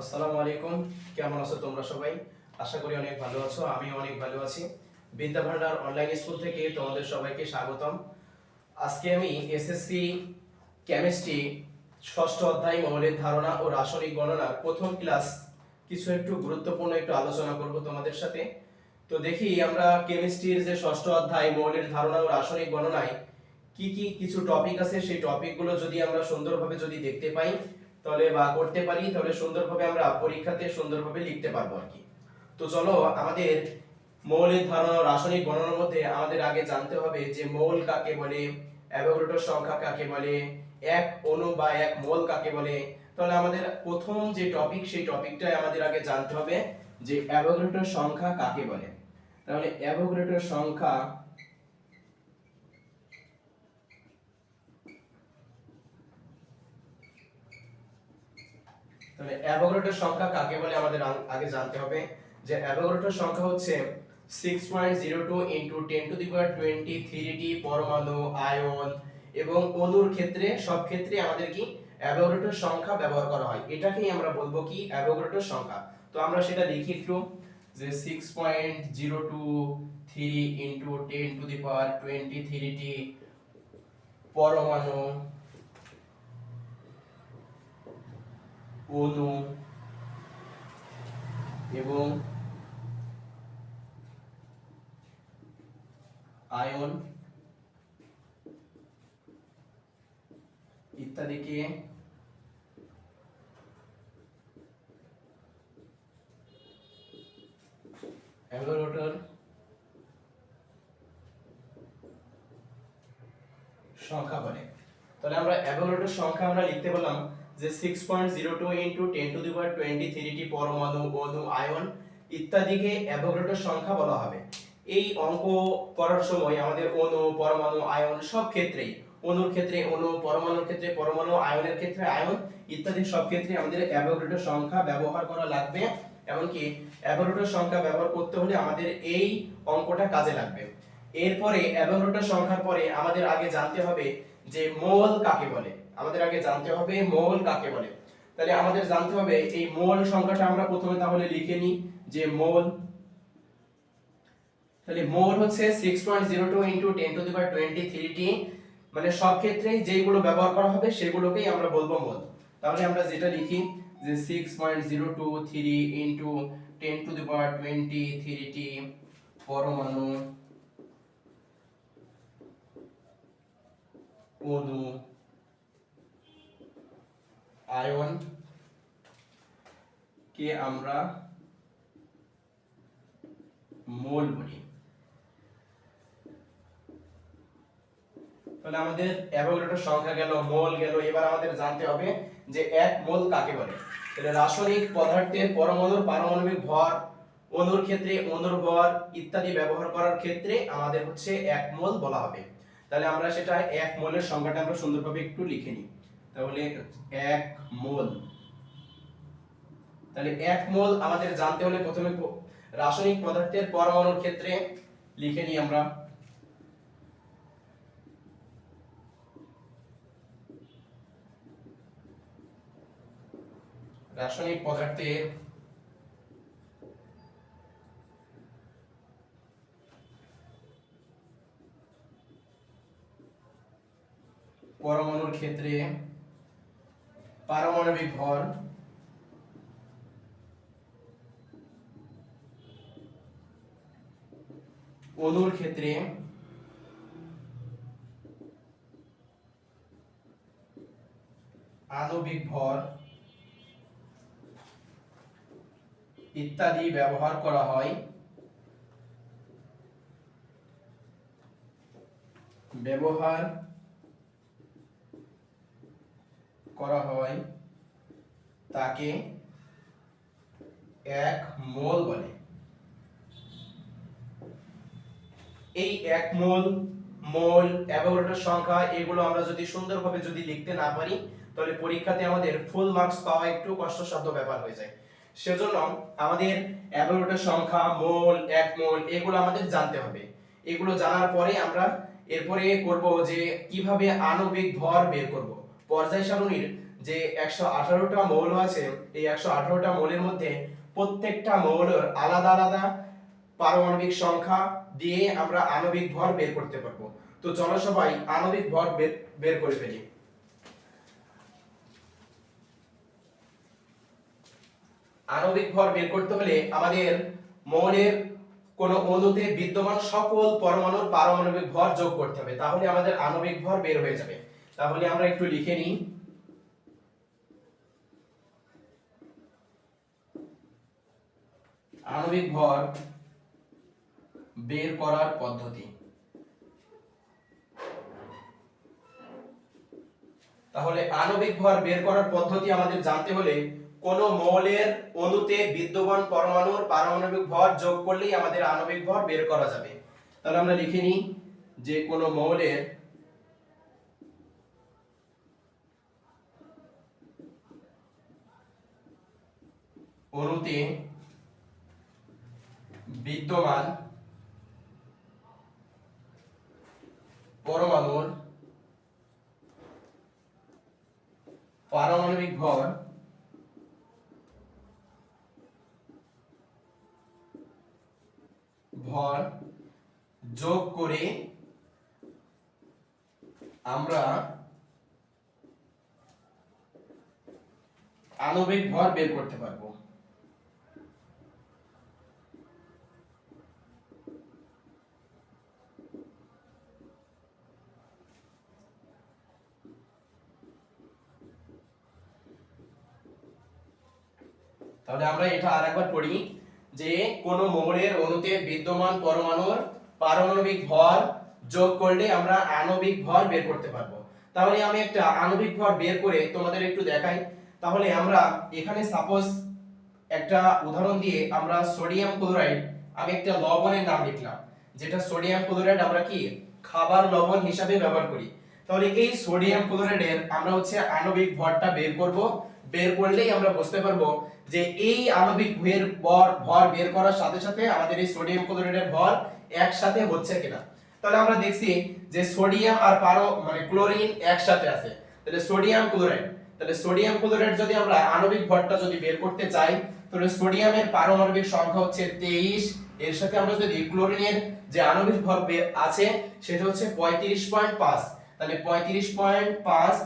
আসসালামু আলাইকুম। কেমন আছো তোমরা সবাই? আশা করি অনেক ভালো আছো আমি অনেক ভালো আছি। বিদ্যা ভান্ডার অনলাইন স্কুল থেকে তোমাদের সবাইকে স্বাগতম। আজকে আমি এসএসসি কেমিস্ট্রি ষষ্ঠ অধ্যায় মৌলিক ধারণা ও রাসায়নিক গণনা প্রথম ক্লাস কিছু একটু গুরুত্বপূর্ণ একটু আলোচনা করব তোমাদের সাথে। তো দেখি আমরা কেমিস্ট্রির যে ষষ্ঠ অধ্যায় মৌলিক ধারণা ও রাসায়নিক গণনায় কি কি কিছু টপিক আছে, সেই টপিকগুলো যদি আমরা সুন্দরভাবে যদি দেখতে পাই তাহলে বা করতে পারি, তাহলে সুন্দরভাবে আমরা পরীক্ষাতে সুন্দরভাবে লিখতে পারব আর কি। তো চলো, আমাদের মৌলিক ধারণা রাসায়নিক গণনার মধ্যে আমাদের আগে জানতে হবে যে মৌল কাকে বলে অ্যাভোগাড্রোর সংখ্যা কাকে বলে, এক অণু বা এক মোল কাকে বলে। তাহলে আমাদের প্রথম যে টপিক সেই টপিকটাই আমাদের আগে জানতে হবে যে অ্যাভোগাড্রোর সংখ্যা কাকে বলে। তাহলে অ্যাভোগাড্রোর সংখ্যা তাহলে অ্যাভোগাড্রোর সংখ্যা কাকে বলে আমাদের আগে জানতে হবে? যে অ্যাভোগাড্রোর সংখ্যা হচ্ছে 6.02 ইনটু 10 টু দি পাওয়ার 23 টি পরমাণু, আয়ন এবং অণুর ক্ষেত্রে, সব ক্ষেত্রে আমাদের কি? অ্যাভোগাড্রোর সংখ্যা ব্যবহার করা হয়। এটাকেই আমরা বলব কি? অ্যাভোগাড্রোর সংখ্যা। তো আমরা সেটা লিখি একটু। যে 6.023 ইনটু 10 টু দি পাওয়ার 23 টি পরমাণু অণু এবং আয়ন ইত্যাদিকে অ্যাভোগাড্রোর সংখ্যা বলে। তাহলে আমরা অ্যাভোগাড্রোর সংখ্যা আমরা লিখতে বললাম যে 6.02 into 10 to into ten to the power 23 টি পরমাণু অণু আয়ন ইত্যাদিকে অ্যাভোগাড্রোর সংখ্যা বলা হবে। এই অঙ্ক করার সময় আমাদের অণু, পরমাণু, আয়ন সব ক্ষেত্রেই, অণুর ক্ষেত্রে অণু, পরমাণুর ক্ষেত্রে পরমাণু, আয়নের ক্ষেত্রে আয়ন, ইত্যাদি সব ক্ষেত্রে আমাদের অ্যাভোগাড্রোর সংখ্যা ব্যবহার করা লাগবে। এমনকি অ্যাভোগাড্রোর সংখ্যা ব্যবহার করতে হলে আমাদের এই অঙ্কটা কাজে লাগবে। এরপরে অ্যাভোগাড্রোর সংখ্যার পরে আমাদের আগে জানতে হবে যে মোল কাকে বলে। আমাদের আগে জানতে হবে মোল কাকে বলে। তাহলে আমাদের জানতে হবে এই মোল সংখ্যাটা আমরা প্রথমে তাহলে লিখে নিই যে মোল। তাহলে মোল হচ্ছে 6.02 ইনটু 10 টু দি পাওয়ার 23 টি মানে সব ক্ষেত্রেই যেগুলো ব্যবহার করা হবে সেগুলোকেই আমরা বলব মোল। তাহলে আমরা যেটা লিখি যে 6.023 ইনটু 10 টু দি পাওয়ার 23 টি পরমাণু অণু আয়ন কে আমরা মোল বলি। তাহলে আমাদের অ্যাভোগাড্রোর সংখ্যা গেল, মোল গেল, এবার আমাদের জানতে হবে যে এক মোল কাকে বলে? তাহলে রাসায়নিক পদার্থের পরমাণুর পারমাণবিক ভর অণুর ক্ষেত্রে অণুর ভর ইত্যাদি ব্যবহার করার ক্ষেত্রে আমাদের হচ্ছে এক মোল বলা হবে। তাহলে আমরা সেটা এক মোলের সংখ্যাটা আমরা সুন্দরভাবে একটু লিখে নিই। তাহলে এক মোল। তাহলে এক মোল আমাদের জানতে হলে প্রথমে রাসায়নিক পদার্থের পরমাণুর ক্ষেত্রে লিখে নিই আমরা। রাসায়নিক পদার্থের পরমাণুর ক্ষেত্রে পারমাণবিক ভর অণুর ক্ষেত্রে আণবিক ভর ইত্যাদি ব্যবহার করা হয়। ব্যবহার করা হয় তাকে এক মোল বলে। এই এক মোল মোল অ্যাভোগাড্রোর সংখ্যা, এগুলো আমরা যদি সুন্দরভাবে যদি লিখতে না পারি, তাহলে পরীক্ষাতে আমাদের ফুল মার্কস পাওয়া একটু কষ্টসাধ্য ব্যাপার হয়ে যায়। সেজন্য আমাদের অ্যাভোগাড্রোর সংখ্যা, মোল, এক মোল, এগুলো আমাদের জানতে হবে। এগুলো জানার পরে আমরা এরপরে করব যে কীভাবে আণবিক ভর বের করব। পর্যায় সারণীর যে একশো আঠারোটা মৌল আছে, এই একশো আঠারোটা মৌলের মধ্যে প্রত্যেকটা মৌলের আলাদা আলাদা পারমাণবিক সংখ্যা দিয়ে আমরা আণবিক ভর বের করতে পারব। তো চলো সবাই আণবিক ভর বের করে ফেলি। আণবিক ভর বের করতে হলে আমাদের মৌলের কোন অণুতে বিদ্যমান সকল পরমাণুর পারমাণবিক ভর যোগ করতে হবে। তাহলে আমাদের আণবিক ভর বের হয়ে যাবে। তাহলে আমরা একটু লিখে নিই। আণবিক ভর বের করার পদ্ধতি। তাহলে আণবিক ভর বের করার পদ্ধতি আমাদের জানতে হলে কোন মৌলের অণুতে বিদ্যমান পরমাণুর পারমাণবিক ভর যোগ করলেই আমাদের আণবিক ভর বের করা যাবে। তাহলে আমরা লিখে নিই যে কোন মৌলের অণুতে বিদ্যমান পরমাণুর পারমাণবিক ভর ভর যোগ করে আমরা আণবিক ভর বের করতে পারব। তাহলে আমরা এটা আরেকবার পড়ি যে কোন মৌলের অণুতে বিদ্যমান পরমাণুর পারমাণবিক ভর যোগ করলে আমরা আণবিক ভর বের করতে পারব। তাহলে আমি একটা আণবিক ভর বের করে তোমাদের একটু দেখাই। তাহলে আমরা এখানে সাপোজ একটা উদাহরণ দিয়ে আমরা সোডিয়াম ক্লোরাইড আমি একটা লবণের নাম লিখলাম, যেটা সোডিয়াম ক্লোরাইড আমরা কি? খাবার লবণ হিসাবে ব্যবহার করি। তাহলে এই সোডিয়াম ক্লোরাইডের আমরা হচ্ছে আণবিক ভরটা বের করব। বের করলেই আমরা বুঝতে পারব যে এই আণবিক ভর ভর ভর বের করার সাথে সাথে আমাদের এই সোডিয়াম ক্লোরাইডের ভর একসাথে হচ্ছে কিনা। তাহলে আমরা দেখছি যে সোডিয়াম আর পারো মানে ক্লোরিন একসাথে আছে। তাহলে সোডিয়াম ক্লোরাইড, তাহলে সোডিয়াম ক্লোরাইড যদি আমরা আণবিক ভরটা যদি বের করতে চাই, তাহলে সোডিয়ামের পারমাণবিক সংখ্যা হচ্ছে 23 এর সাথে আমরা যদি ক্লোরিনের যে আণবিক ভর আছে, সেটা হচ্ছে 35.5 তাহলে 35.5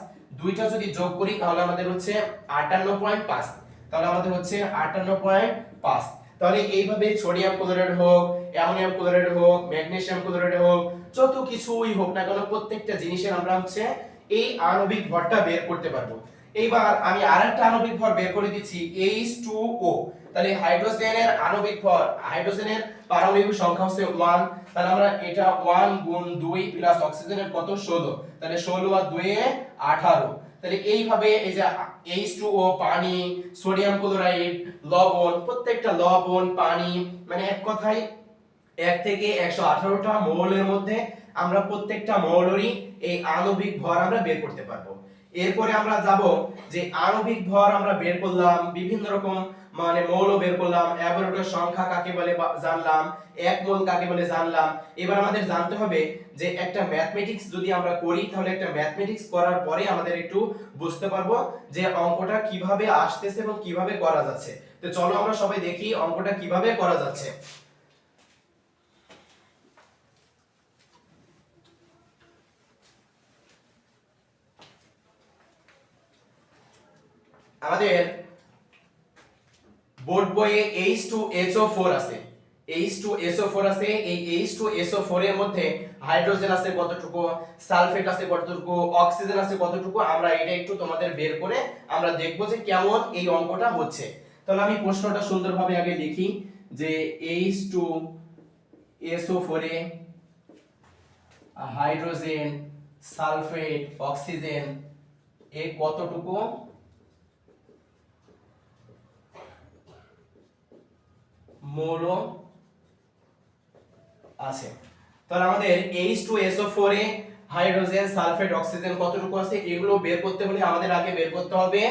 দুইটা যদি যোগ করি, তাহলে আমাদের হচ্ছে 58.5 তাহলে আমাদের হচ্ছে 58.5 তাহলে এইভাবে সোডিয়াম ক্লোরাইড হোক, অ্যামোনিয়াম ক্লোরাইড হোক, ম্যাগনেসিয়াম ক্লোরাইড হোক, যত কিছুই হোক না কেন প্রত্যেকটা জিনিসের আমরা হচ্ছে এই আণবিক ভরটা বের করতে পারব। এইবার আমি আরেকটা আণবিক ভর বের করে দিচ্ছি H2O তাহলে হাইড্রোজেনের আণবিক ভর, হাইড্রোজেনের পারমাণবিক সংখ্যা হচ্ছে 1 তাহলে আমরা এটা 1 গুণ 2 প্লাস অক্সিজেনের কত? 16 তাহলে 16 আর 2 এ 18 তাহলে এইভাবে এই যে H2O পানি, সোডিয়াম ক্লোরাইড, লবণ, প্রত্যেকটা লবণ, পানি মানে এক কথায় এক থেকে একশো আঠারোটা মৌলের মধ্যে আমরা প্রত্যেকটা মৌলেরই এই আণবিক ভর আমরা বের করতে পারব। এরপরে আমরা যাব যে আণবিক ভর আমরা বের করলাম, বিভিন্ন রকম মানে মৌল বের করলাম অ্যাভোগাড্রোর সংখ্যা কাকে বলে জানলাম, এক মোল কাকে বলে জানলাম। এবার আমাদের জানতে হবে যে একটা ম্যাথমেটিক্স যদি আমরা করি, তাহলে একটা ম্যাথমেটিক্স করার পরে আমাদের একটু বুঝতে পারব যে অঙ্কটা কীভাবে আসতেছে এবং কীভাবে করা যাচ্ছে। তো চলো আমরা সবাই দেখি অঙ্কটা কীভাবে করা যাচ্ছে। আমাদের বইয়ে H2SO4 আছে। H2SO4 আছে, এই H2SO4 এর মধ্যে হাইড্রোজেন আছে কতটুকু, সালফেট আছে কতটুকু, অক্সিজেন আছে কতটুকু, আমরা এটা একটু তোমাদের বের করে আমরা দেখব যে কেমন এই অঙ্কটা হচ্ছে। তাহলে আমি প্রশ্নটা সুন্দরভাবে আগে লিখি যে H2SO4 এ হাইড্রোজেন, সালফেট, অক্সিজেন এ কতটুকু? মৌল আছে। তাহলে আমাদের H2SO4 এ হাইড্রোজেন, সালফেট, অক্সিজেন কতটুকু আছে, এগুলো বের করতে হলে আমাদের আগে বের করতে হবে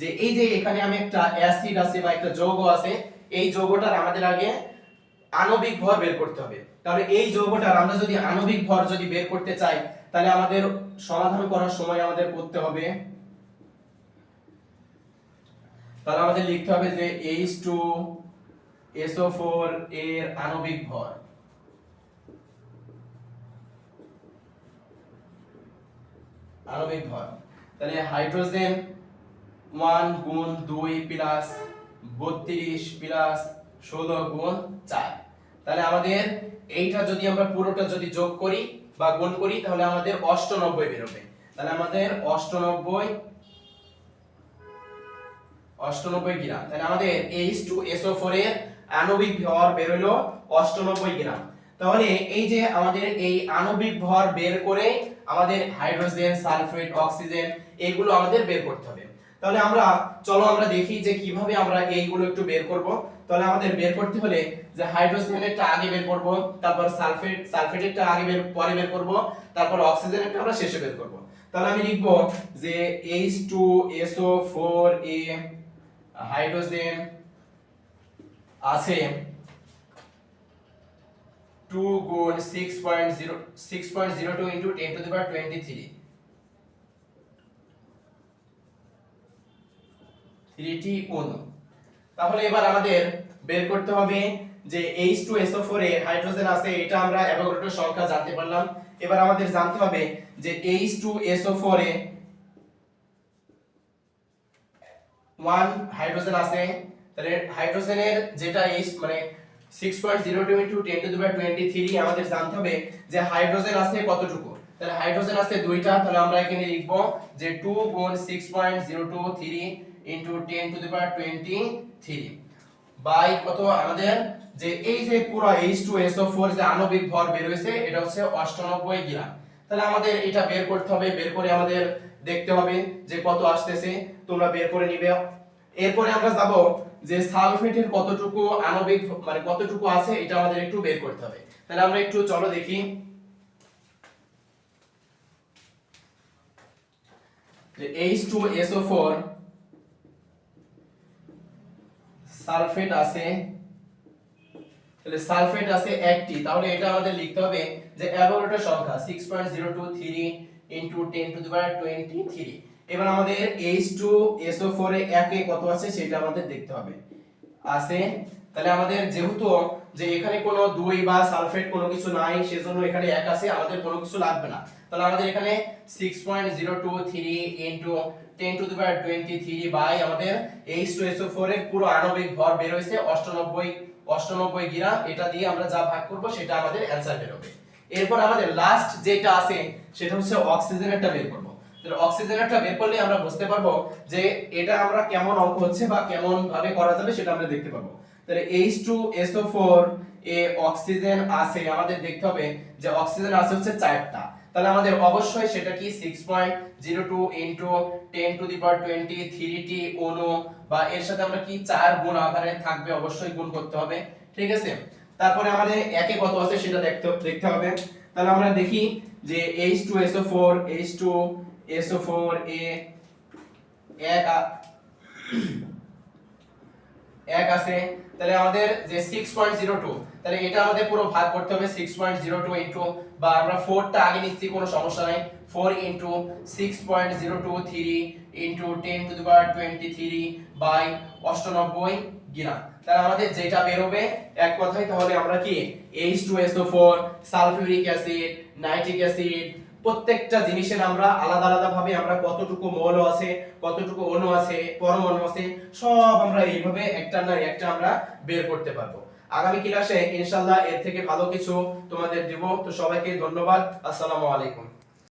যে এই যে এখানে আমি একটা অ্যাসিড আছে বা একটা যৌগ আছে, এই যৌগটার আমাদের আগে আণবিক ভর বের করতে হবে। তাহলে এই যৌগটার আমরা যদি আণবিক ভর যদি বের করতে চাই, তাহলে আমাদের সমাধান করার সময় আমাদের করতে হবে। তাহলে আমাদের লিখতে হবে যে এইচ টু এসও ফোর এর আণবিক ভর। আণবিক ভর। তাহলে হাইড্রোজেন ওয়ান গুণ দুই প্লাস বত্রিশ প্লাস ষোলো গুণ চার। তাহলে আমাদের এইটা যদি আমরা পুরোটা যদি যোগ করি বা গুণ করি, তাহলে আমাদের অষ্টানব্বই বেরোবে। তাহলে আমাদের অষ্টানব্বই অষ্টানব্বই গ্রাম। তাহলে আমাদের এইচ টু এসও ফোর এর আণবিক ভর বেরোলো অষ্টানব্বই গ্রাম। তাহলে এই যে আমাদের এই আণবিক ভর বের করে আমাদের হাইড্রোজেন, সালফেট, অক্সিজেন এগুলো আমাদের বের করতে হবে। তাহলে আমরা, চলো আমরা দেখি যে কীভাবে আমরা এইগুলো একটু বের করব। তাহলে আমাদের বের করতে হলে যে হাইড্রোজেনেরটা আগে বের করব, তারপর সালফেট, সালফেটেরটা আগে বের, পরে বের করব, তারপর অক্সিজেনেরটা আমরা শেষে বের করব। তাহলে আমি লিখব যে H2SO4A হাইড্রোজেন আছে 2 গুণ 6.0 6.02 into 10 to into ten to the power 23 3টি অণু তাহলে এবার আমাদের বের করতে হবে যে H2SO4 এ হাইড্রোজেন আছে, এটা আমরা অ্যাভোগাড্রোর সংখ্যা জানতে পারলাম। এবার আমাদের জানতে হবে যে H2SO4 এ 1 হাইড্রোজেন আছে তাহলে হাইড্রোজেনের যেটা H মানে 6.02 ইনটু 10 টু দি পাওয়ার 23 আমাদের জানতে হবে যে হাইড্রোজেন আছে কতটুকু। তাহলে হাইড্রোজেন আছে দুইটা, তাহলে আমরা এখানে লিখব যে 2 গুণ 6.023 into 10 to the power 23 by কত আমাদের যে এই যে পুরো H2SO4 যে আণবিক ভর বের হয়েছে, এটা হচ্ছে 98 গ্রাম। তাহলে আমাদের এটা বের করতে হবে, বের করে আমাদের দেখতে হবে যে কত আসতেছে, তোমরা বের করে নিবে। এরপরে আমরা যাব যে সালফেটের কতটুকু আণবিক মানে কতটুকু আছে, এটা আমাদের একটু বের করতে হবে। তাহলে আমরা একটু, চলো দেখি। যে H2SO4 সালফেট আছে, তাহলে সালফেট আছে একটি, তাহলে এটা আমাদের লিখতে হবে যে অ্যাভোগাড্রোর সংখ্যা 6.023 ইনটু 10 টু দি পাওয়ার 23 এবার আমাদের H2SO4 এ একে কত আছে সেটা আমাদের দেখতে হবে। আছে, তাহলে আমাদের যেহেতু যে এখানে কোনো দুই বা সালফেট কোনো কিছু নাই, সেজন্য এখানে এক আছে, আমাদের কোনো কিছু লাগবে না। তাহলে আমাদের এখানে 6.023 into 10 to the power 23 by আমাদের H2SO4 এর পুরো আণবিক ভর বের হয়েছে 98 98 গ্রাম এটা দিয়ে আমরা যা ভাগ করব সেটা আমাদের অ্যানসার বের হবে। এরপর আমাদের লাস্ট যেটা আছে, সেটা হচ্ছে অক্সিজেনেরটা বের করব। তাহলে অক্সিজেন একটা পড়লে আমরা বুঝতে পারব যে এটা আমরা কেমন অঙ্ক হচ্ছে বা কেমন ভাবে করা যাবে সেটা আমরা দেখতে পাবো তাহলে H2SO4 এ অক্সিজেন আছে, আমাদের দেখতে হবে যে অক্সিজেন আছে হচ্ছে চারটা। তাহলে আমাদের অবশ্যই সেটা কি 6.02 point zero two the twenty three টি অনু বা এর সাথে আমরা কি চার গুণ আকারে থাকবে অবশ্যই গুণ করতে হবে, ঠিক আছে? তারপরে আমাদের একে কত আছে সেটা দেখতে দেখতে হবে। তাহলে আমরা দেখি যে H2SO4 H2 SO4A এক এক আছে। তাহলে আমাদের যে 6.02 তাহলে এটা আমাদের পুরো ভাগ করতে হবে 6.02 ইনটু বা আমরা 4টা আগে নিচ্ছি, কোনো সমস্যা নাই। 4 into 6.023 into 10 to the power 23 by 98 গিনা তাহলে আমাদের যেটা বের হবে এক তাহলে আমরা কি? H2SO4 sulphuric acid, nitric acid প্রত্যেকটা জিনিসের আমরা আলাদা আলাদা ভাবে আমরা কতটুকু মৌল আছে, কতটুকু অণু আছে, পরমাণু আছে, সব আমরা এইভাবে একটা না একটা আমরা বের করতে পারব। আগামী ক্লাসে ইনশাল্লাহ এর থেকে ভালো কিছু তোমাদের দেব। তো সবাইকে ধন্যবাদ। আসসালামু আলাইকুম।